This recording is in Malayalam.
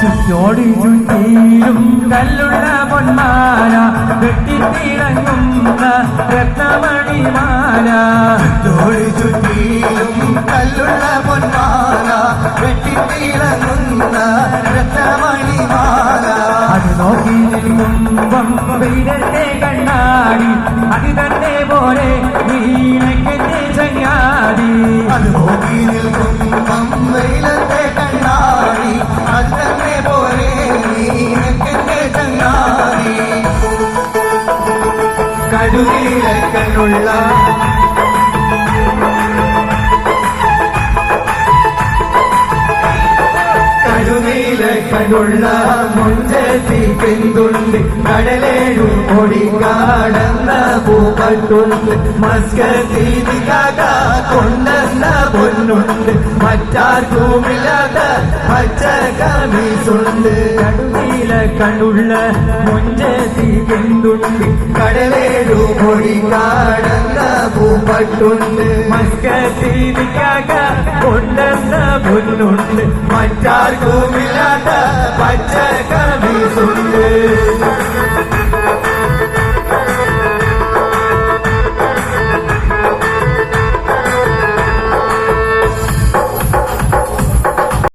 ചുറ്റോടി ചുറ്റീരും കല്ലുള്ള പൊന്മാല വെട്ടിത്തിളങ്ങുന്ന രത്നമണിമാല തോഴി ചുറ്റിയിലും കല്ലുള്ള പൊന്മാല വെട്ടിത്തിളങ്ങുന്ന രത്നമണിമാല അത് നിൽക്കുമ്പം വെയിലത്തെ കണ്ണാടി അത് തന്നെ പോലെ നീലക്കെന്റെ ചങ്ങാടി അത് നോക്കി നിൽക്കുമ്പം വെയിലത്തെ കണ്ണാടി അത് തന്നെ പോലെ നീനക്കെന്റെ ചങ്ങാടി കടുനീലക്കണ്ണുള്ള കടുനീലക്കണ്ണുള്ള മുഞ്ചത്തി പെന്തുണ്ട് കടലേഴു പൊടി കാടന്ന പൂപ്പട്ടുണ്ട് മസ്കീതികാക കൊണ്ടെന്ന പൊന്നുണ്ട് മറ്റാർക്കുമില്ലാത്ത പച്ച കമീസുണ്ട് കടുവീല കണ്ണുള്ള മുഞ്ചത്തി പെന്തുണ്ട് കടലേഴു പൊടി കാടന്ന പൂപ്പട്ടുണ്ട് മസ്കീതിക്കാക കൊണ്ടെന്ന പുല്ലുണ്ട് മറ്റാർക്കുമില്ലാത്ത പച്ച കമീസുണ്ട്